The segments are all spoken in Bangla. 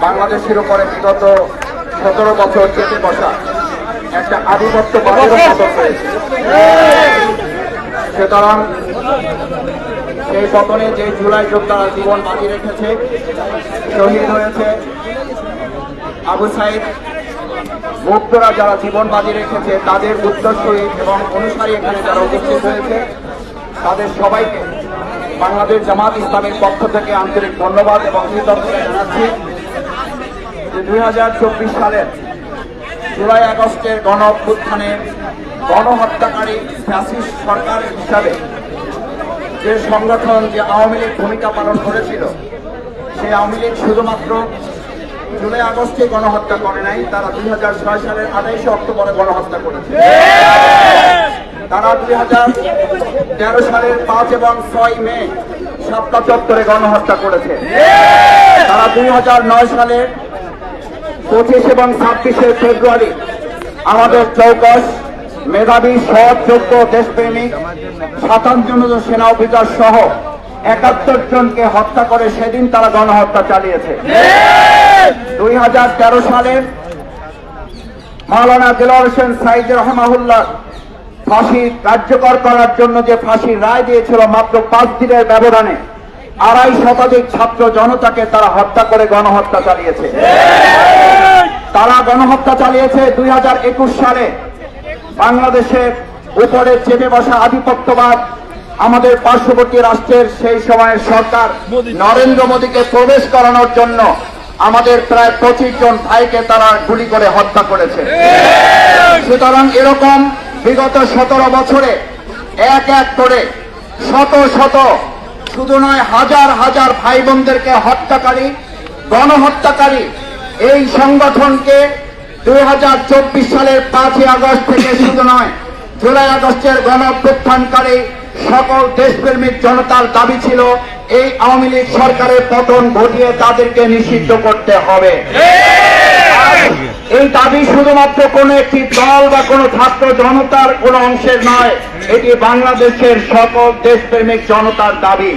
বাংলাদেশের উপরে বিগত সতেরো বছর চেপে বসা একটা আধিপত্য সুতরাং সেই পতনে যে জুলাই যোদ্ধারা জীবন বাজি রেখেছে শহীদ হয়েছে আবু সাইদ মুক্তরা যারা জীবন বাজি রেখেছে তাদের উত্তরসূরি এবং অনুসারী এখানে যারা উপস্থিত হয়েছে তাদের সবাইকে বাংলাদেশ জামাত ইসলামের পক্ষ থেকে আন্তরিক ধন্যবাদ এবং কৃতজ্ঞতা জানাচ্ছি। দুই হাজার চব্বিশ সালের জুলাই আগস্টের গণ অভ্যুত্থানে গণহত্যাকারী ফ্যাসিস্ট সরকার হিসাবে যে সংগঠন যে আওয়ামী লীগ ভূমিকা পালন করেছিল, সেই আওয়ামী লীগ শুধুমাত্র জুলাই আগস্টে গণহত্যা করে নাই, তারা দুই হাজার ছয় সালের আঠাইশে অক্টোবরে গণহত্যা করেছে। তারা দুই হাজার তেরো সালের পাঁচ এবং ছয় মে সাতটা চত্বরে গণহত্যা করেছে। তারা দুই হাজার নয় সালের পঁচিশ এবং ছাব্বিশে ফেব্রুয়ারি। আমাদের চৌকস, মেধাবী সৎ যোগ্য দেশপ্রেমিক সাতান্ন জন সেনা অফিসার সহ একাত্তর জনকে হত্যা করে সেদিন তারা গণহত্যা চালিয়েছে। দুই হাজার তেরো সালে মাওলানা দিলওয়ার হোসেন সাইদ রহমাহুল্লাহ ফাঁসি কার্যকর করার জন্য যে ফাঁসির রায় দিয়েছিল মাত্র পাঁচ দিনের ব্যবধানে, আড়াই শতাধিক ছাত্র জনতাকে তারা হত্যা করে গণহত্যা চালিয়েছে। তারা গণহত্যা চালিয়েছে দুই হাজার একুশ সালে। বাংলাদেশের উপরে চেপে বসা আধিপত্যবাদ আমাদের পার্শ্ববর্তী রাষ্ট্রের সেই সময়ের সরকার নরেন্দ্র মোদীকে প্রবেশ করানোর জন্য আমাদের প্রায় পঁচিশ জন ভাইকে তারা গুলি করে হত্যা করেছে। সুতরাং এরকম বিগত সতেরো বছরে এক এক করে শত শত শুধু নয় হাজার হাজার ভাই বোনদেরকে হত্যাকারী গণহত্যাকারী এই সংগঠনকে দু হাজার চব্বিশ সালের পাঁচই আগস্ট থেকে শুধু নয়, জুলাই আগস্টের গণ অভ্যুত্থানকারী সকল দেশপ্রেমিক জনতার দাবি ছিল, এই আওয়ামী লীগ সরকারের পতন ঘটিয়ে তাদেরকে নিষিদ্ধ করতে হবে। এই দাবি শুধুমাত্র কোন একটি দল বা কোন ছাত্র জনতার কোন অংশের নয়, এটি বাংলাদেশের সকল দেশপ্রেমিক জনতার দাবি।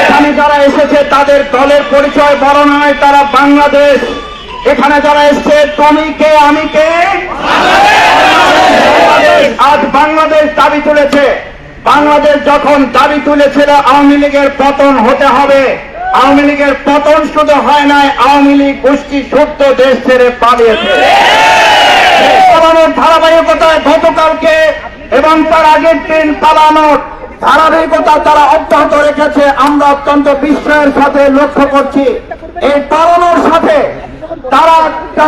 এখানে যারা এসেছে, তাদের দলের পরিচয় বড় নয় তারা বাংলাদেশ। এখানে যারা এসছে, তুমি কে, আমি কে? আজ বাংলাদেশ দাবি তুলেছে। বাংলাদেশ যখন দাবি তুলেছিল, আওয়ামী লীগের পতন হতে হবে। আওয়ামী লীগের পতন শুধু হয় নাই, আওয়ামী লীগ গোষ্ঠী সত্য দেশ ছেড়ে পালিয়েছে। ধারাবাহিকতায় গতকালকে এবং তার আগের দিন পালানোর ধারাবাহিকতা তারা অব্যাহত রেখেছে, আমরা অত্যন্ত বিস্ময়ের সাথে লক্ষ্য করছি। এই পালানোর সাথে তারা একটা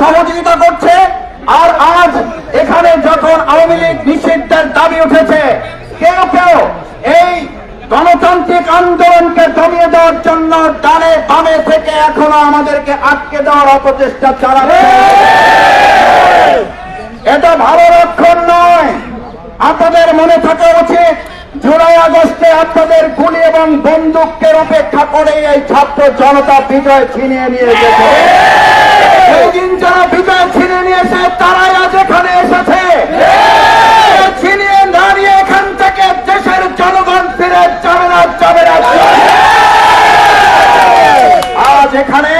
সহযোগিতা করছে, আর আজ এখানে যখন আওয়ামী লীগ নিষিদ্ধের দাবি উঠেছে, কেউ কেউ এই গণতান্ত্রিক আন্দোলনকে দমিয়ে দেওয়ার জন্য ডানে বামে থেকে এখনও আমাদেরকে আটকে দেওয়ার অপচেষ্টা চালাচ্ছে। এটা ভালো লক্ষণ নয়। আপনাদের মনে থাকা উচিত জুলাই আগস্টে আপনাদের গুলি এবং বন্দুকের অপেক্ষা করে এই ছাত্র জনতা বিজয় ছিনিয়ে নিয়ে গেছে যারা বিজয় নিয়েছে, তারাই আজ এখানে এসেছে। ছিনিয়ে এখান থেকে দেশের জনগণ ফিরে যাবে না যাবে না। আজ এখানে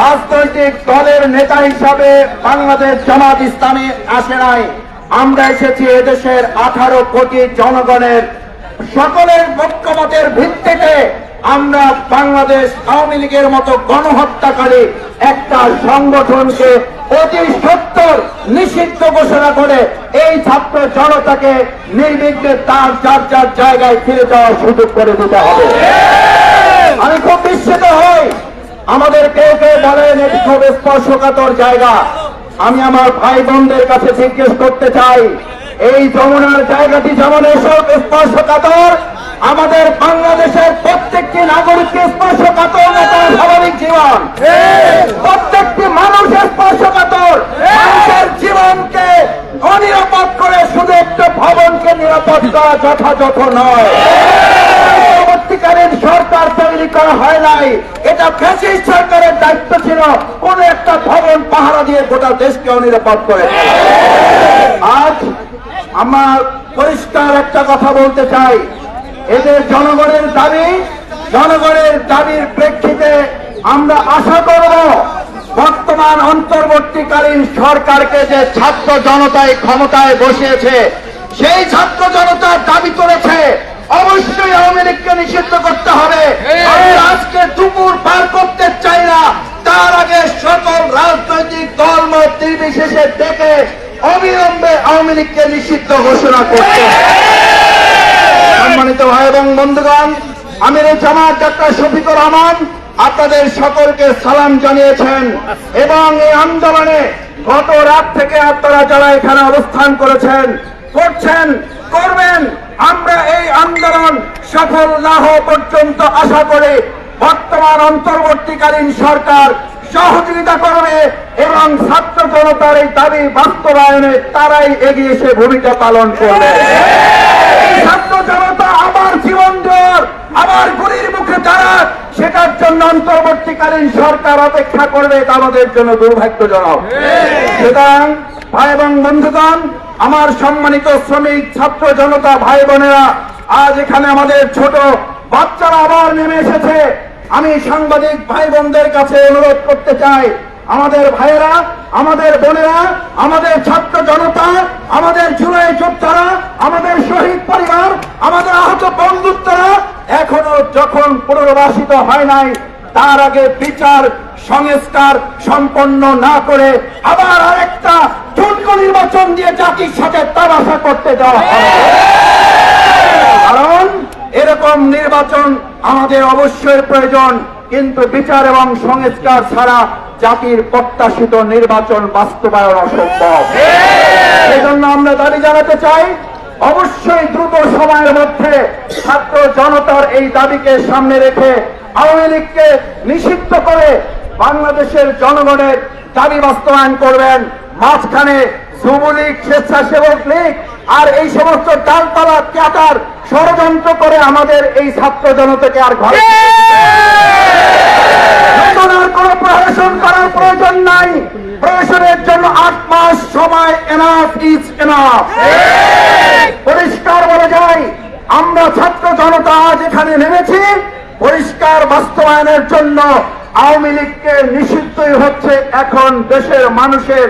রাজনৈতিক দলের নেতা হিসাবে বাংলাদেশ জামাত ইসলামী আসে নাই। আমরা এসেছি এদেশের আঠারো কোটি জনগণের সকলের ঐক্যমতের ভিত্তিতে আমরা বাংলাদেশ আওয়ামী লীগের মতো গণহত্যাকারী একটা সংগঠনকে অতি সত্তর নিষিদ্ধ ঘোষণা করে এই ছাত্র জনতাকে নির্বিঘ্নে তার যার যার জায়গায় ফিরে যাওয়ার সুযোগ করে দিতে হবে। আমি খুব বিস্মিত হই। আমাদের কেউ কেউ বলেন এটি খুব স্পর্শকাতর জায়গা। আমি আমার ভাই বোনদের কাছে জিজ্ঞেস করতে চাই, এই যমুনার জায়গাটি যেমন এসব স্পর্শকাতর, আমাদের বাংলাদেশের প্রত্যেকটি নাগরিককে স্পর্শকাতর তার স্বাভাবিক জীবন। প্রত্যেকটি মানুষ স্পর্শকাতর। মানুষের জীবনকে অনিরাপদ করে শুধু একটা ভবনকে নিরাপদ করা যথাযথ নয়। পরবর্তীকালীন সরকার তৈরি করা হয় নাই। এটা ফ্যাসিস্ট সরকারের দায়িত্ব ছিল। কোন একটা ভবন পাহারা দিয়ে গোটা দেশকে অনিরাপদ করে আজ আমার পরিষ্কার একটা কথা বলতে চাই। এদের জনগণের দাবি, জনগণের দাবির প্রেক্ষিতে আমরা আশা করব, বর্তমান অন্তর্বর্তীকালীন সরকারকে যে ছাত্র জনতায় ক্ষমতায় বসিয়েছে, সেই ছাত্র জনতা দাবি করেছে অবশ্যই আওয়ামী লীগকে নিষিদ্ধ করতে হবে। আজকে দুপুর পার করতে চাই না। তার আগে সকল রাজনৈতিক দল মত নির্বিশেষে ডেকে অবিলম্বে আওয়ামী লীগকে নিষিদ্ধ ঘোষণা করতে। সম্মানিত ভাই এবং বন্ধুগণ আমির জামাত ডাক্তার শফিকুর রহমান আপনাদের সকলকে সালাম জানিয়েছেন এবং এই আন্দোলনে গত রাত থেকে আপনারা যারা এখানে অবস্থান করেছেন করছেন, করবেন। আমরা এই আন্দোলন সফল না হওয়া পর্যন্ত আশা করি বর্তমান অন্তর্বর্তীকালীন সরকার সহযোগিতা করবে এবং ছাত্র জনতার এই দাবি বাস্তবায়নে তারাই এগিয়ে এসে ভূমিকা পালন করবে। ছাত্র জনতা আমার জীবন দেওয়ার আমার গুলির মুখে তারা, সেটার জন্য অন্তর্বর্তীকালীন সরকার অপেক্ষা করবে আমাদের জন্য দুর্ভাগ্যজনক। সুতরাং ভাই এবং বন্ধুগণ আমার সম্মানিত শ্রমিক, ছাত্র জনতা, ভাই বোনেরা, আজ এখানে আমাদের ছোট বাচ্চারা আবার নেমে এসেছে। আমি সাংবাদিক ভাই বোনদের কাছে অনুরোধ করতে চাই। আমাদের ভাইয়েরা, আমাদের বোনেরা, আমাদের ছাত্র জনতা, আমাদের জুলাই যোদ্ধারা, আমাদের শহীদ পরিবার, আমাদের আহত বন্ধুত্বরা, এখনও যখন পুনর্বাসিত হয় নাই, তার আগে বিচার সংস্কার সম্পন্ন না করে আবার আরেকটা ঠুনকো নির্বাচন দিয়ে জাতির সাথে তামাশা করতে দেওয়া কারণ এরকম নির্বাচন আমাদের অবশ্যই প্রয়োজন, কিন্তু বিচার এবং সংস্কার ছাড়া জাতির প্রত্যাশিত নির্বাচন বাস্তবায়ন অসম্ভব। সেই জন্য আমরা দাবি জানাতে চাই, অবশ্যই দ্রুত সময়ের মধ্যে ছাত্র জনতার এই দাবিকে সামনে রেখে আওয়ামী লীগকে নিষিদ্ধ করে বাংলাদেশের জনগণের দাবি বাস্তবায়ন করবেন। মাঝখানে যুবলীগ, স্বেচ্ছাসেবক লীগ আর এই সমস্ত ডালপালা ক্যাটার ষড়যন্ত্র করে আমাদের এই ছাত্র জনতাকে আর ঘরে প্রয়োজন নাই। জন্য আট মাস সময় পরিষ্কার আমরা ছাত্র জনতা আজ এখানে নেমেছি। পরিষ্কার বাস্তবায়নের জন্য আওয়ামী লীগকে নিষিদ্ধই হচ্ছে এখন দেশের মানুষের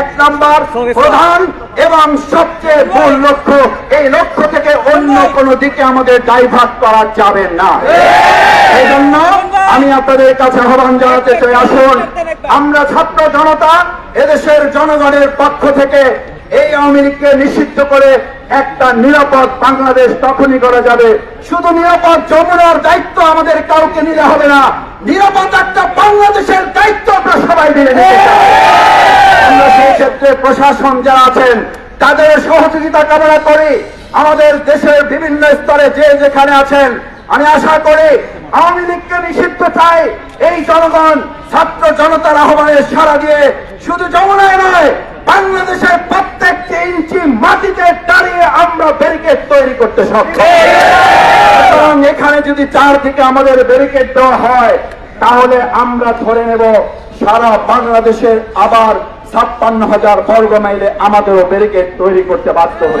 এক নাম্বার প্রধান এবং সবচেয়ে মূল লক্ষ্য। এই লক্ষ্য থেকে অন্য কোনো দিকে আমাদের ডাইভার্ট করা যাবে না। এই জন্য আমি আপনাদের কাছে আহ্বান জানাতে চাই আসুন আমরা ছাত্র জনতা এদেশের জনগণের পক্ষ থেকে এই আওয়ামী লীগকে নিষিদ্ধ করে একটা নিরাপদ বাংলাদেশ তখনই করা যাবে। শুধু নিরাপদ যমুনার দায়িত্ব আমাদের কাউকে নিতে হবে না নিরাপদ বাংলাদেশের দায়িত্ব আমরা সবাই মিলে আমরা সেই ক্ষেত্রে প্রশাসন যারা আছেন, তাদের সহযোগিতা কামনা করি। আমাদের দেশের বিভিন্ন স্তরে যে যেখানে আছেন, আমি আশা করি আওয়ামী লীগকে নিষিদ্ধ চাই। এই জনগণ ছাত্র জনতার আহ্বানে সারা দিয়ে শুধু যমুনায় নয় বাংলাদেশের প্রত্যেকটি ইঞ্চি মাটিতে দাঁড়িয়ে আমরা ব্যারিকেড তৈরি করতে সক্ষম। এখানে যদি চারদিকে আমাদের ব্যারিকেড দেওয়া হয়, তাহলে আমরা ধরে নেব সারা বাংলাদেশের আবার ছাপ্পান্ন হাজার বর্গ মাইলে আমাদেরও ব্যারিকেড তৈরি করতে বাধ্য হবে।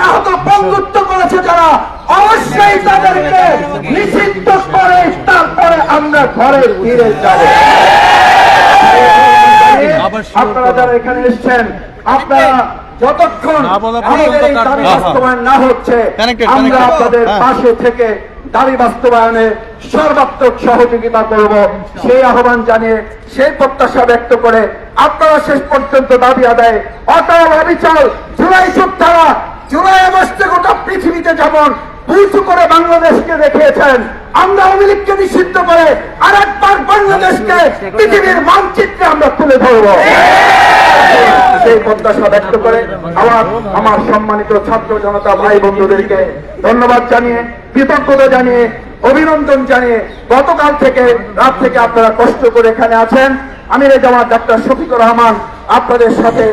আহত বন্ধুত্ব করেছে যারা অবশ্যই তাদেরকে নিষিদ্ধ করে তারপরে আমরা ঘরে ফিরে যাব। আপনারা যারা এখানে এসছেন আপনারা যতক্ষণ আমাদের এই দাবি বাস্তবায়ন না হচ্ছে আমরা আপনাদের হ্যাঁ। পাশে থেকে দাবি বাস্তবায়নে সর্বাত্মক সহযোগিতা করব। সেই আহ্বান জানিয়ে সেই প্রত্যাশা ব্যক্ত করে আপনারা শেষ পর্যন্ত দাবি আদায়। অটল অবিচল জুলাই যোদ্ধারা জুলাই আগস্টে গোটা পৃথিবীতে যেমন উঁচু করে বাংলাদেশকে দেখিয়েছেন, আমরা আওয়ামী লীগকে নিষিদ্ধ করে আর একবার বাংলাদেশকে পৃথিবীর মানচিত্রে আমরা তুলে ধরবো। সেই প্রত্যাশা ব্যক্ত করে আমার আমার সম্মানিত ছাত্র জনতা ভাই বন্ধুদেরকে ধন্যবাদ জানিয়ে, কৃতজ্ঞতা জানিয়ে, অভিনন্দন জানিয়ে গতকাল থেকে, রাত থেকে আপনারা কষ্ট করে এখানে আছেন। আমির জামাত ডাক্তার শফিকুর রহমান, আপনাদের সাথে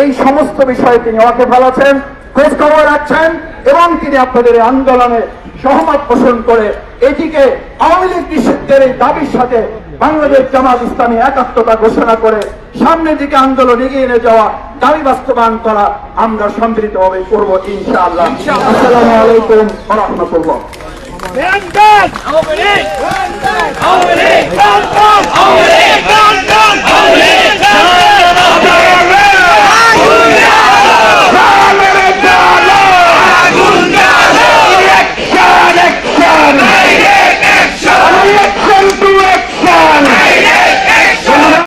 এই সমস্ত বিষয়ে তিনি ওয়াকে আছেন। খোঁজ খবর রাখছেন এবং তিনি আপনাদের আন্দোলনে সহমত পোষণ করে এটিকে আওয়ামী লীগ নিষিদ্ধের এই দাবির সাথে বাংলাদেশ জামাত ইসলামী একাত্মতা ঘোষণা করে সামনের দিকে আন্দোলন এগিয়ে নিয়ে যাওয়া দাবি বাস্তবায়ন করা আমরা সম্মিলিতভাবে করব ইনশাআল্লাহ আসসালামু আলাইকুম! Alvin!